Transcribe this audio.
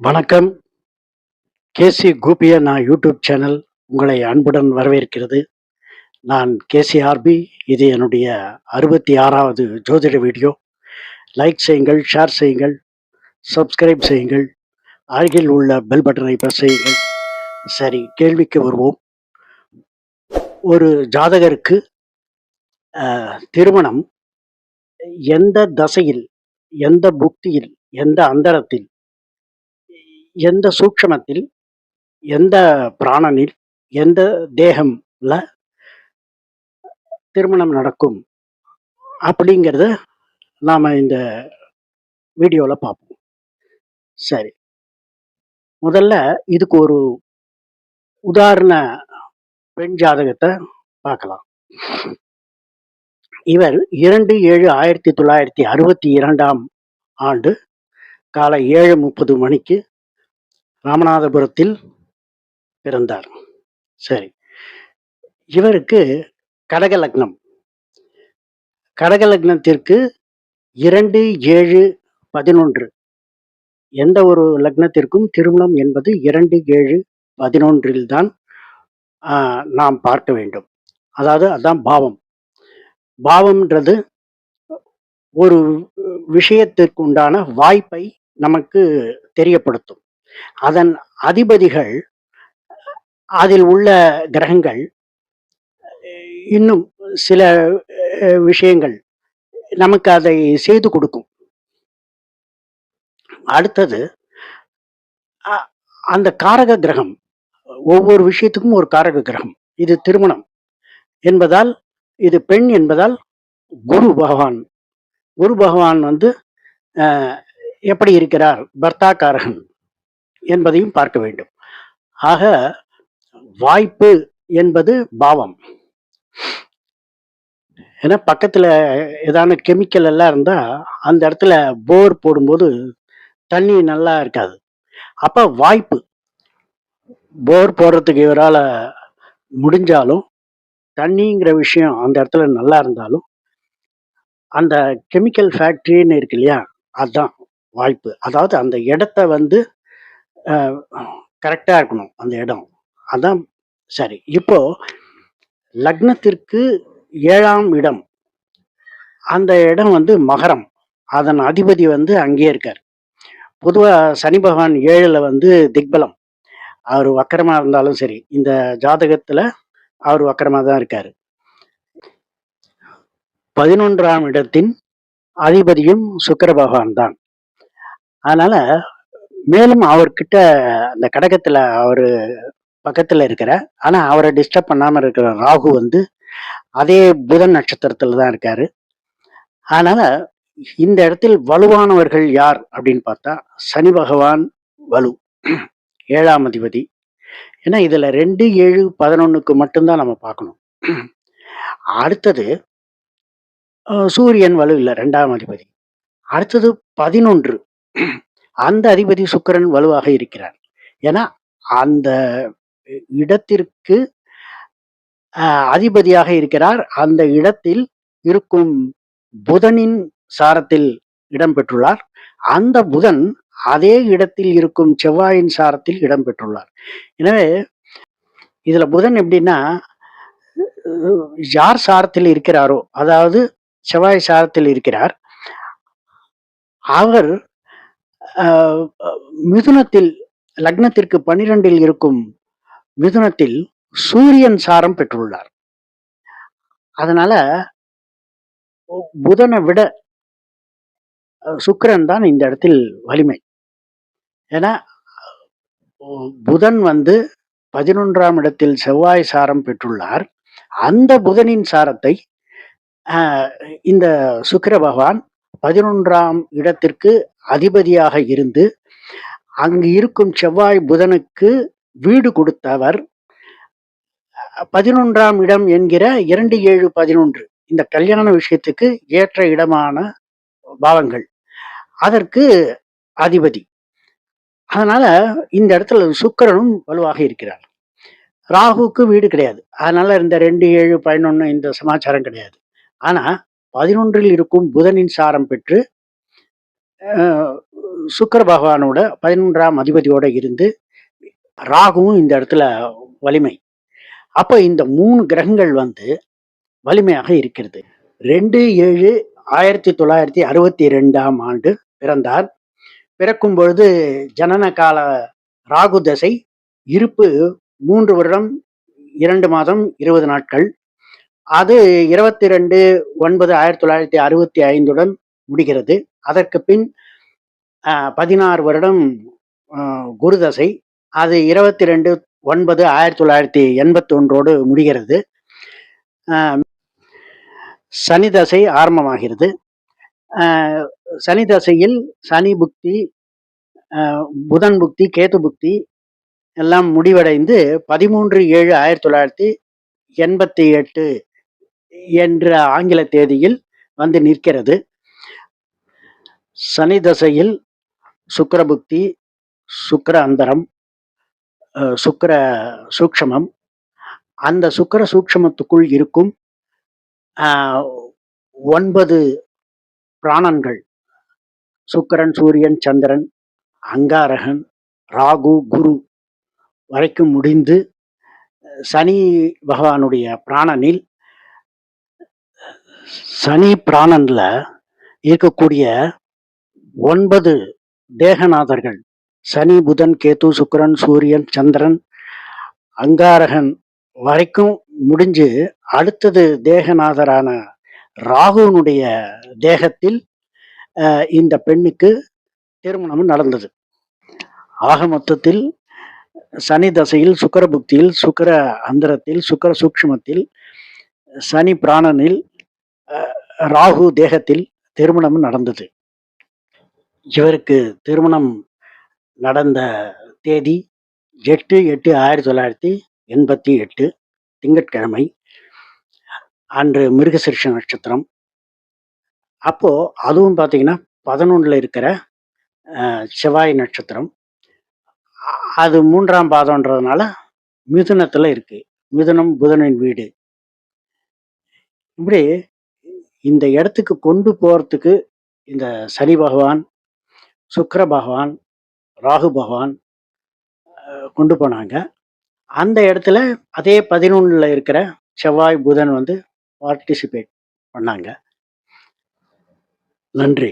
வணக்கம். கேசி கோபிய நான் YouTube channel உங்களை அன்புடன் வரவேற்கிறது. நான் கேசி ஆர்பி இது என்னுடைய அறுபத்தி ஆறாவது ஜோதிட வீடியோ. லைக் செய்யுங்கள் ஷேர் செய்யுங்கள் சப்ஸ்கிரைப் செய்யுங்கள் அருகில் உள்ள பெல் பட்டனை ப்ரெஸ் செய்யுங்கள். சரி கேள்விக்கு வருவோம். ஒரு ஜாதகருக்கு திருமணம் எந்த தசையில் எந்த புக்தியில் எந்த அந்தரத்தில் எந்த சூக்ஷமத்தில் எந்த பிராணனில் எந்த தேகம்ல திருமணம் நடக்கும் அப்படிங்கிறத நாம் இந்த வீடியோவில் பார்ப்போம். சரி. முதல்ல இதுக்கு ஒரு உதாரண பெண் ஜாதகத்தை பார்க்கலாம். இவர் இரண்டு ஏழு ஆயிரத்தி தொள்ளாயிரத்தி அறுபத்தி இரண்டாம் ஆண்டு காலை ஏழு முப்பது மணிக்கு ராமநாதபுரத்தில் பிறந்தார். சரி. இவருக்கு கடக லக்னம். கடக லக்னத்திற்கு இரண்டு ஏழு பதினொன்று. எந்த ஒரு லக்னத்திற்கும் திருமணம் என்பது இரண்டு ஏழு பதினொன்றில் தான் நாம் பார்க்க வேண்டும். அதாவது அதான் பாவம். பாவம்ன்றது ஒரு விஷயத்திற்கு உண்டான வாய்ப்பை நமக்கு தெரியப்படுத்தும். அதன் அதிபதிகள் அதில் உள்ள கிரகங்கள் இன்னும் சில விஷயங்கள் நமக்கு அதை செய்து கொடுக்கும். அடுத்தது அ- அந்த காரக கிரகம் ஒவ்வொரு விஷயத்துக்கும் ஒரு காரக கிரகம். இது திருமணம் என்பதால் இது பெண் என்பதால் குரு பகவான். குரு பகவான் வந்து அஹ், எப்படி இருக்கிறார்? பர்த்தாக்காரகன் என்பதையும் பார்க்க வேண்டும். ஆக வாய்ப்பு என்பது பாவம். ஏன்னா பக்கத்தில் ஏதான கெமிக்கல் எல்லாம் இருந்தால் அந்த இடத்துல போர் போடும்போது தண்ணி நல்லா இருக்காது. அப்போ வாய்ப்பு. போர் போடுறதுக்கு இவரால் முடிஞ்சாலும் தண்ணிங்கிற விஷயம் அந்த இடத்துல நல்லா இருந்தாலும் அந்த கெமிக்கல் ஃபேக்ட்ரின்னு இருக்கு இல்லையா அதுதான் வாய்ப்பு. அதாவது அந்த இடத்த வந்து கரெக்டாக இருக்கணும் அந்த இடம். அதான் சரி. இப்போ லக்னத்திற்கு ஏழாம் இடம். அந்த இடம் வந்து மகரம். அதன் அதிபதி வந்து அங்கேயே இருக்கார். பொதுவாக சனி பகவான் ஏழில் வந்து திக்பலம். அவர் வக்கரமாக இருந்தாலும் சரி இந்த ஜாதகத்தில் அவர் வக்கரமாக தான் இருக்கார். பதினொன்றாம் இடத்தின் அதிபதியும் சுக்கர பகவான் தான். அதனால் மேலும் அவர்கிட்ட அந்த கடகத்துல அவரு பக்கத்துல இருக்கிற ஆனா அவரை டிஸ்டர்ப் பண்ணாம இருக்கிற ராகு வந்து அதே புதன் நட்சத்திரத்துல தான் இருக்காரு. அதனால இந்த இடத்தில் வலுவானவர்கள் யார் அப்படின்னு பார்த்தா சனி பகவான் வலு ஏழாம் அதிபதி. ஏன்னா இதுல ரெண்டு ஏழு பதினொன்னுக்கு மட்டும்தான் நம்ம பார்க்கணும். அடுத்தது சூரியன் வலு இல்லை ரெண்டாம் அதிபதி. அடுத்தது பதினொன்று. அந்த அதிபதி சுக்கிரன் வலுவாக இருக்கிறார். ஏன்னா அந்த இடத்திற்கு அதிபதியாக இருக்கிறார். அந்த இடத்தில் இருக்கும் புதனின் சாரத்தில் இடம் பெற்றுள்ளார் அந்த புதன் அதே இடத்தில் இருக்கும் செவ்வாயின் சாரத்தில் இடம்பெற்றுள்ளார். எனவே இதுல புதன் எப்படின்னா யார் சாரத்தில் இருக்கிறாரோ அதாவது செவ்வாய் சாரத்தில் இருக்கிறார். அவர் மிதுனத்தில் லக்னத்திற்கு பனிரெண்டில் இருக்கும் மிதுனத்தில் சூரியன் சாரம் பெற்றுள்ளார். அதனால புதனை விட சுக்கரன் தான் இந்த இடத்தில் வலிமை. ஏன்னா புதன் வந்து பதினொன்றாம் இடத்தில் செவ்வாய் சாரம் பெற்றுள்ளார். அந்த புதனின் சாரத்தை இந்த சுக்கிர பகவான் பதினொன்றாம் இடத்திற்கு அதிபதியாக இருந்து அங்கு இருக்கும் செவ்வாய் புதனுக்கு வீடு கொடுத்தவர். பதினொன்றாம் இடம் என்கிற இரண்டு ஏழு பதினொன்று இந்த கல்யாண விஷயத்துக்கு ஏற்ற இடமான பாவங்கள். அதற்கு அதிபதி. அதனால இந்த இடத்துல சுக்கரனும் வலுவாக இருக்கிறார். ராகுவுக்கு வீடு கிடையாது. அதனால இந்த ரெண்டு ஏழு பதினொன்று இந்த சமாச்சாரம் கிடையாது. ஆனா பதினொன்றில் இருக்கும் புதனின் சாரம் பெற்று சுக்கர பகவானோட பதினொன்றாம் அதிபதியோட இருந்து ராகுவும் இந்த இடத்துல வலிமை. அப்போ இந்த மூணு கிரகங்கள் வந்து வலிமையாக இருக்கிறது. ரெண்டு ஏழு ஆயிரத்தி தொள்ளாயிரத்தி அறுபத்தி ரெண்டாம் ஆண்டு பிறந்தார். பிறக்கும் பொழுது ஜனன கால ராகு தசை இருப்பு மூன்று வருடம் இரண்டு மாதம் இருபது நாட்கள். அது இருபத்தி ரெண்டு ஒன்பது ஆயிரத்தி தொள்ளாயிரத்தி அறுபத்தி ஐந்துடன் முடிகிறது. அதற்கு பின் பதினாறு வருடம் குருதசை. அது இருபத்தி ரெண்டு ஒன்பது ஆயிரத்தி தொள்ளாயிரத்தி எண்பத்தி ஒன்றோடு முடிகிறது சனி தசை ஆரம்பமாகிறது. சனி தசையில் சனி புக்தி புதன் புக்தி கேத்து புக்தி எல்லாம் முடிவடைந்து பதிமூன்று ஏழு ஆயிரத்தி தொள்ளாயிரத்தி எண்பத்தி எட்டு என்ற ஆங்கில தேதியில் வந்து நிற்கிறது. சனி தசையில் சுக்கரபுக்தி சுக்கர சுக்கிர அந்தரம் சுக்கர சுக்கிர சூக்ஷமம். அந்த சுக்கிர சூக்ஷமத்துக்குள் இருக்கும் ஒன்பது பிராணன்கள். சுக்கிரன் சூரியன் சந்திரன் அங்காரகன் ராகு குரு வரைக்கும் முடிந்து சனி பகவானுடைய பிராணனில் சனி பிராணன்ல இருக்கக்கூடிய ஒன்பது தேகநாதர்கள் சனி புதன் கேத்து சுக்கரன் சூரியன் சந்திரன் அங்காரகன் வரைக்கும் முடிஞ்சு அடுத்தது தேகநாதரான ராகுனுடைய தேகத்தில் இந்த பெண்ணுக்கு திருமணம் நடந்தது. ஆக மொத்தத்தில் சனி தசையில் சுக்கிர புக்தியில் சுக்கிர அந்தரத்தில் சுக்கிர சூக்ஷ்மத்தில் சனி பிராணனில் ராகு தேகத்தில் திருமணம் நடந்தது. இவருக்கு திருமணம் நடந்த தேதி எட்டு எட்டு ஆயிரத்தி தொள்ளாயிரத்தி எண்பத்தி எட்டு திங்கட்கிழமை அன்று மிருகசிருஷ நட்சத்திரம். அப்போ அதுவும் பார்த்தீங்கன்னா பதினொன்றில் இருக்கிற செவ்வாய் நட்சத்திரம். அது மூன்றாம் பாதம்ன்றதுனால மிதுனத்தில் இருக்கு. மிதுனம் புதனின் வீடு. இப்படி இந்த இடத்துக்கு கொண்டு போகிறதுக்கு இந்த சனி பகவான் சுக்கர பகவான் ராகு பகவான் கொண்டு போனாங்க. அந்த இடத்துல அதே பதினொன்றில் இருக்கிற செவ்வாய் புதன் வந்து பார்ட்டிசிபேட் பண்ணாங்க. நன்றி.